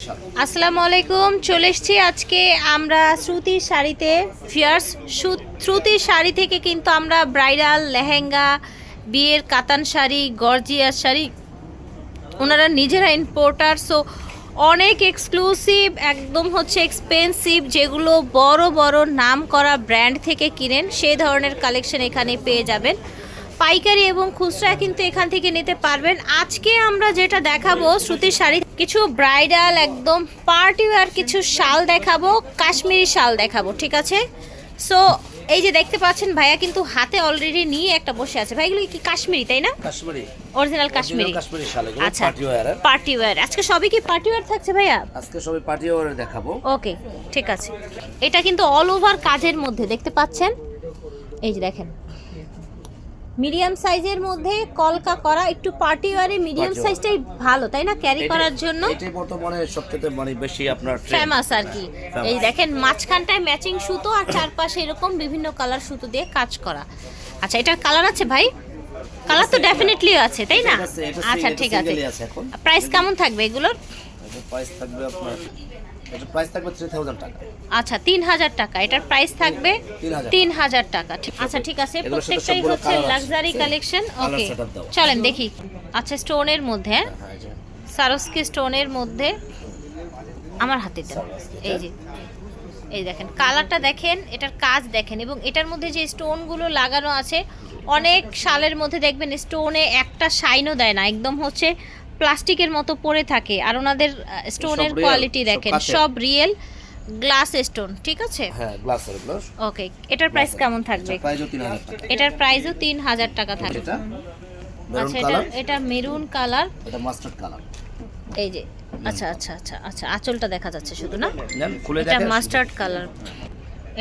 আসসালামু আলাইকুম চলে এসেছি আজকে আমরা শ্রুতির শাড়িতে। ফিয়ার্স শ্রুতির শাড়ি থেকে কিন্তু আমরা ব্রাইডাল, লেহেঙ্গা, বিয়ের কাতান শাড়ি, গর্জিয়াস শাড়ি, ওনারা নিজেরা ইম্পোর্টার সো অনেক এক্সক্লুসিভ একদম হচ্ছে এক্সপেন্সিভ যেগুলো বড় বড় নাম করা ব্র্যান্ড থেকে কিনেন, সেই ধরনের কালেকশন এখানে পেয়ে যাবেন। পাইকারি এবং খুচরা কিন্তু এখান থেকে নিতে পারবেন। আজকে আমরা যেটা দেখাবো সুতির শাড়ি কিছু ব্রাইডাল একদম পার্টি ওয়ার কিছু শাল দেখাবো কাশ্মীরি শাল দেখাবো ঠিক আছে? সো এই যে দেখতে পাচ্ছেন ভাইয়া কিন্তু হাতে অলরেডি নিয়ে একটা বসে আছে। ভাইগুলো কি কাশ্মীরি তাই না? কাশ্মীরি। অরিজিনাল কাশ্মীরি। কাশ্মীরি শাল এগুলো আচ্ছা পার্টি ওয়্যারের পার্টি ওয়্যার আজকে সবই কি পার্টি ওয়্যার থাকছে ভাইয়া? আজকে সবাই পার্টি ওয়্যারে দেখাবো। ওকে ঠিক আছে। এটা কিন্তু অল ওভার কাজের মধ্যে দেখতে পাচ্ছেন? এই যে দেখেন। মিডিয়াম সাইজের মধ্যে কলকা করা একটু পার্টি ওয়ারে মিডিয়াম সাইজটাই ভালো তাই না? ক্যারি করার জন্য এটাই বর্তমানে সবচেয়ে মানে বেশি আপনার। ফেমাস আর কি। এই দেখেন মাঝখানটায় ম্যাচিং সুতো আর চারপাশে এরকম বিভিন্ন কালার সুতো দিয়ে কাজ করা। আচ্ছা এটার কালার আছে ভাই? কালার তো ডেফিনেটলি আছে তাই না? আচ্ছা ঠিক আছে। প্রাইস কেমন থাকবে এগুলোর? প্রাইস থাকবে আপনার এটার প্রাইস থাকবে থ্রি থাউজেন্ড টাকা। আচ্ছা তিন হাজার টাকা। এটার প্রাইস থাকবে 3000 তিন হাজার টাকা। ঠিক- আচ্ছা ঠিক আছে। প্রত্যেকটাই হচ্ছে লাক্সারি কালেকশন ওকে চলেন দেখি। আচ্ছা স্টোনের মধ্যে। হ্যাঁ? হ্যাঁ, সারস্কি স্টোনের মধ্যে আমার হাতে দেন। এই যে এই দেখেন কালারটা দেখেন এটার কাজ দেখেন। এবং এটার মধ্যে যে স্টোনগুলো লাগানো আছে অনেক শালের মধ্যে দেখবেন স্টোনে একটা শাইনও দেয় না। একদম হচ্ছে প্লাস্টিকের মতো পড়ে থাকে আর ওনাদের স্টোনের কোয়ালিটি দেখেন। সব রিয়েল গ্লাস স্টোন ঠিক আছে? হ্যাঁ গ্লাসের এগুলো ওকে এটার প্রাইস কেমন থাকবে? এটার প্রাইসও তিন হাজার টাকা। থাকবে। আচ্ছা এটা এটা মেরুন কালার এটা মাস্টার্ড কালার এই যে আচ্ছা আচ্ছা আচ্ছা আচ্ছা আঁচলটা দেখা যাচ্ছে শুধু না? এটা মাস্টার্ড কালার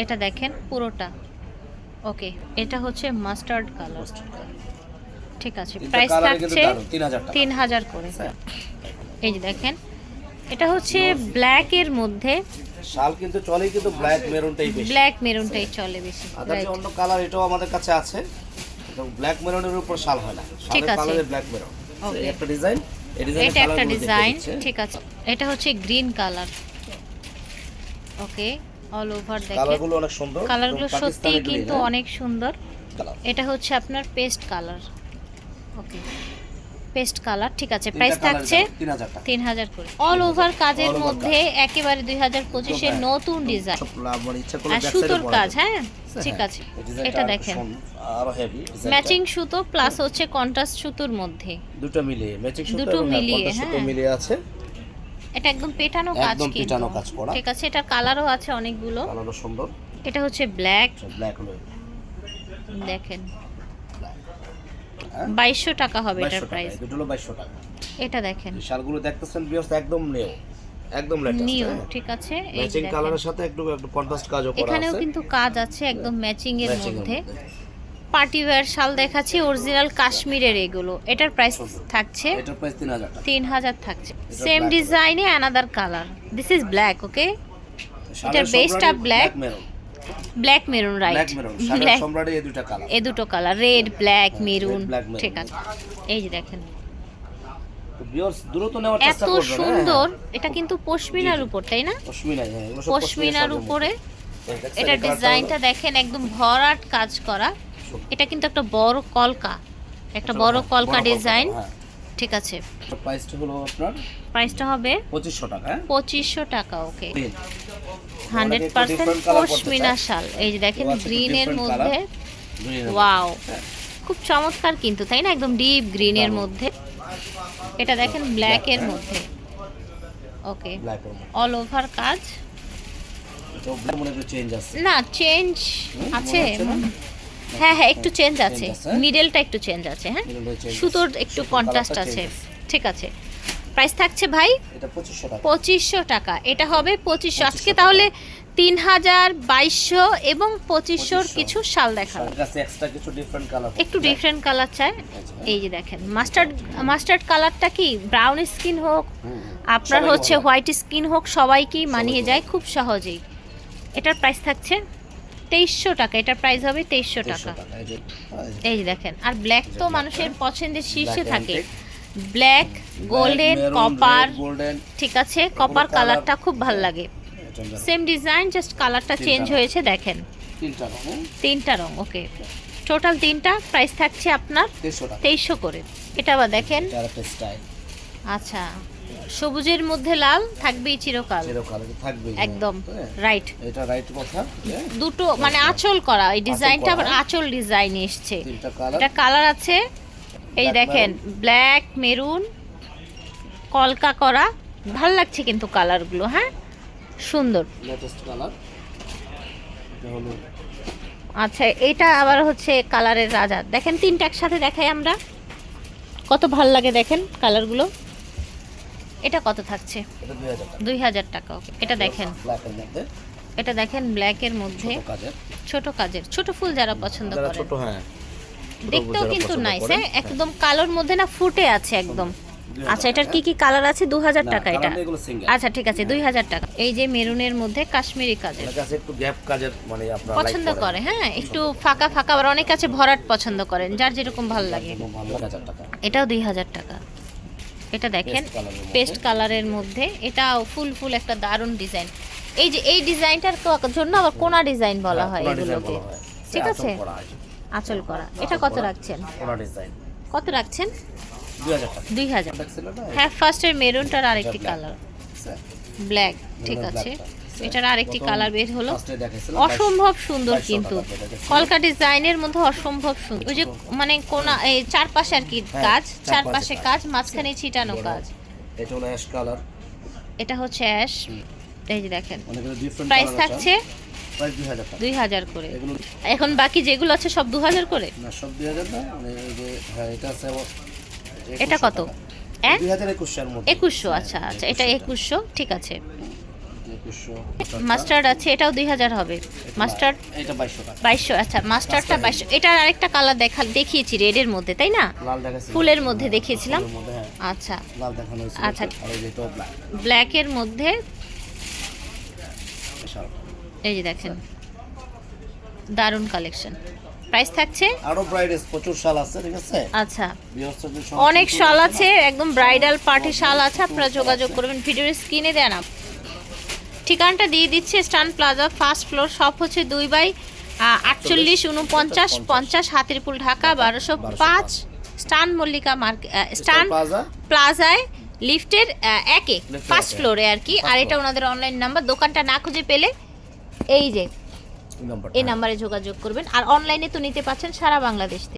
এটা দেখেন পুরোটা। ওকে এটা হচ্ছে মাস্টার্ড কালার ঠিক আছে প্রাইস থাকছে 3000 তিন হাজার করে। হ্যাঁ। এই যে দেখেন এটা হচ্ছে ব্ল্যাকের মধ্যে শাল কিন্তু চলে কিন্তু ব্ল্যাক মেরুনটাই বেশি। ব্ল্যাক মেরুনটাই চলে বেশি আদার অন্য কালার এটাও আমাদের কাছে আছে ব্ল্যাক মেরুনের উপর শাল হয় না। ঠিক আছে। কালারে ব্ল্যাক মেরুন. একটা ডিজাইন এটা একটা ডিজাইন ঠিক আছে। এটা হচ্ছে green colour okay all over দেখেন। কালারগুলো অনেক সুন্দর কালারগুলো সত্যি কিন্তু হ্যাঁ? অনেক সুন্দর। এটা হচ্ছে আপনার paste colour okay. Paste colour ঠিক আছে। প্রাইস থাকছে 3000 টাকা। তিন হাজার করে। অল ওভার কাজের মধ্যে একেবারে দুই হাজার পঁচিশের হ্যাঁ। নতুন ডিজাইন আর সুতোর কাজ হ্যাঁ? ঠিক আছে। এটা দেখেন। ম্যাচিং সুতো প্লাস হচ্ছে কন্ট্রাস্ট সুতোর মধ্যে। দুটো মিলিয়ে ম্যাচিং সুতো দুটো এবং মিলিয়ে, হ্যাঁ। মিলিয়ে আছে। এটা একদম পেটানো কাজ একদম পেটানো কাজ করা। ঠিক আছে এটার কালারও আছে অনেকগুলো। কালারও সুন্দর। এটা হচ্ছে ব্ল্যাক ব্ল্যাক হলো। দেখেন। হ্যাঁ? 2200 টাকা হবে এটার প্রাইস এটা হলো 2200 টাকা। এটা দেখেন। শালগুলো দেখতেছেন ভিউয়ার্স একদম নিউ একদম লেটেস্ট হ্যাঁ? নিউ ঠিক আছে এই ম্যাচিং কালারের সাথে একটু একটু কন্ট্রাস্ট কাজও করা আছে। এখানেও কিন্তু কাজ আছে একদম ম্যাচিং এর মধ্যে। পার্টি ওয়্যার শাল দেখাচ্ছি অরিজিনাল কাশ্মীরের এগুলো। এটার প্রাইস থাকছে এটার প্রাইস 3000 টাকা। 3000 থাকছে। সেম ডিজাইনে another colour this is black okay এটা বেস্টটা black maroon black maroon right black maroon এই দুটো কালার এ দুটো কালার রেড ব্ল্যাক হ্যাঁ, মেরুন। ঠিক আছে। এই যে দেখেন। এত হ্যাঁ, সুন্দর। এটা কিন্তু পশমিনার উপর তাই না? হ্যাঁ পশমিনার পশমিনার উপরে। এটা ডিজাইনটা দেখেন একদম ভরাট কাজ করা। এটা কিন্তু একটা বড় কলকা। একটা বড় কলকা ডিজাইন। হ্যাঁ। ঠিক আছে। প্রাইসটা হলো আপনার? প্রাইসটা হবে 2500 টাকা হ্যাঁ। পঁচিশশো টাকা ওকে। হান্ড্রেড পার্সেন্ট পশমিনা শাল। এই যে দেখেন গ্রিনের মধ্যে ওয়াও হ্যাঁ। খুব চমৎকার কিন্তু তাই না? একদম ডিপ গ্রিনের। মধ্যে। এটা দেখেন ব্ল্যাকের মধ্যে। ওকে। অল ওভার কাজ। না চেঞ্জ আছে? হ্যাঁ হ্যাঁ একটু চেঞ্জ আছে? মিডলটা একটু চেঞ্জ আছে হ্যাঁ? সুতোর একটু কন্ট্রাস্ট আছে। ঠিক আছে। প্রাইস থাকছে ভাই? এটা 2500 টাকা। পঁচিশশো টাকা। এটা হবে পঁচিশশো। আজকে তাহলে তিন হাজার বাইশশো এবং পঁচিশশোর কিছু শাল কালার একটু ডিফারেন্ট কালার চাই। এই যে। দেখেন মাস্টার্ড মাস্টার্ড কালারটা কি? ব্রাউন স্কিন হোক আপনার হচ্ছে হোয়াইট স্কিন হোক সবাইকেই মানিয়ে যায় খুব সহজেই। এটার প্রাইস থাকছে তেইশশো টাকা। এটার প্রাইস হবে তেইশশো টাকা। এই যে। দেখেন আর ব্ল্যাক তো মানুষের পছন্দের শীর্ষে থাকে। ব্ল্যাক গোল্ডেন কপার ঠিক আছে কপার কালারটা খুব ভালো লাগে। সেম ডিজাইন জাস্ট কালারটা চেঞ্জ হয়েছে দেখেন। তিনটা রং ওকে টোটাল তিনটা প্রাইস থাকছে আপনার তেইশশো করে। এটা আবার দেখেন। আচ্ছা সবুজের মধ্যে লাল থাকবেই চিরকাল। কালার একদম হ্যাঁ। রাইট এটা রাইট কথা হ্যাঁ। দুটো মানে আঁচল করা এই ডিজাইনটা আবার আঁচল ডিজাইন এসছে। এটা কালার আছে এই দেখেন ব্ল্যাক মেরুন কলকা করা। ভালো লাগছে কিন্তু কালারগুলো হ্যাঁ? সুন্দর। আচ্ছা এটা আবার হচ্ছে কালারের রাজা। দেখেন তিনটা একসাথে দেখাই আমরা। কত ভালো লাগে দেখেন কালারগুলো এটা কত থাকছে? দুই হাজার টাকা। ওকে এটা দেখেন। এটা দেখেন ব্ল্যাকের মধ্যে। ছোট কাজের। ছোট ফুল যারা পছন্দ করে ছোট হ্যাঁ। দেখতেও কিন্তু নাইস হ্যাঁ? একদম কালোর মধ্যে না ফুটে আছে একদম। আচ্ছা এটার কি কি কালার আছে? দু হাজার টাকা এটা। আচ্ছা ঠিক আছে দুই হাজার টাকা। এই যে মেরুনের মধ্যে কাশ্মীরি কাজের। একটু গ্যাপ কাজের মানে আপনারা পছন্দ করে হ্যাঁ? একটু ফাঁকা ফাঁকা আবার অনেক আছে ভরাট পছন্দ করেন যার যেরকম ভালো লাগে। এটাও দুই হাজার টাকা। এটা দেখেন। পেস্ট কালারের মধ্যে। এটাও ফুল ফুল একটা দারুণ ডিজাইন এই যে এই ডিজাইনটার জন্য আবার কোনা ডিজাইন বলা হয় কোনা ডিজাইন এগুলোকে ঠিক আছে? আঁচল করা। এটা কত রাখছেন? কত রাখছেন? দুই হাজার হ্যাঁ ফার্স্টের মেরুনটার আরেকটি কালার ব্ল্যাক ঠিক আছে। এটার আরেকটি কালার বের হলো। অসম্ভব সুন্দর কিন্তু। কলকা ডিজাইনের মধ্যে অসম্ভব সুন্দর ওই যে মানে কোনা এই চারপাশে আর কি হ্যাঁ, কাজ চারপাশে চারপাশে কাজ। মাঝখানে ছিটানো কাজ এটা হলো অ্যাশ কালার এটা হচ্ছে অ্যাশ। এই যে দেখেন। প্রাইস থাকছে দুই হাজার করে। এখন বাকি যেগুলো আছে সব দু হাজার করে? না সব দুই হাজার না মানে হ্যাঁ এটা আছে এটা কত? একুশশো আচ্ছা আচ্ছা এটা একুশশো ঠিক আছে। মাস্টার্ড আছে এটাও দুই হাজার হবে। মাস্টার্ড বাইশশো আচ্ছা মাস্টার্ডটা বাইশশো। এটার আরেকটা কালার দেখা দেখিয়েছি রেডের মধ্যে তাই না? ফুলের মধ্যে দেখিয়েছিলাম। হ্যাঁ। আচ্ছা। আচ্ছা। ব্ল্যাকের মধ্যে এই যে দেখেন। দারুণ কালেকশন প্রাইস থাকছে? আরও ব্রাইডেস প্রচুর শাল আছে ঠিক আছে? আচ্ছা। অনেক শাল আছে একদম ব্রাইডাল পার্টি শাল আছে আপনারা যোগাযোগ করবেন ভিডিওর স্ক্রিনে দেন আপ। ঠিকানাটা দিয়ে দিচ্ছে স্টান প্লাজা ফার্স্ট ফ্লোর সব হচ্ছে দুই বাই আটচল্লিশ উনপঞ্চাশ পঞ্চাশ। হাতিরপুল ঢাকা বারোশো পাঁচ। স্টান মল্লিকা মার্কেট স্টান প্লাজা প্লাজায় লিফটের একে ফার্স্ট ফ্লোরে আর কি। আর এটা ওনাদের অনলাইন নাম্বার দোকানটা না খুঁজে পেলে এই যে এই নাম্বারে যোগাযোগ করবেন। আর অনলাইনে তো নিতে পাচ্ছেন সারা বাংলাদেশ থেকে।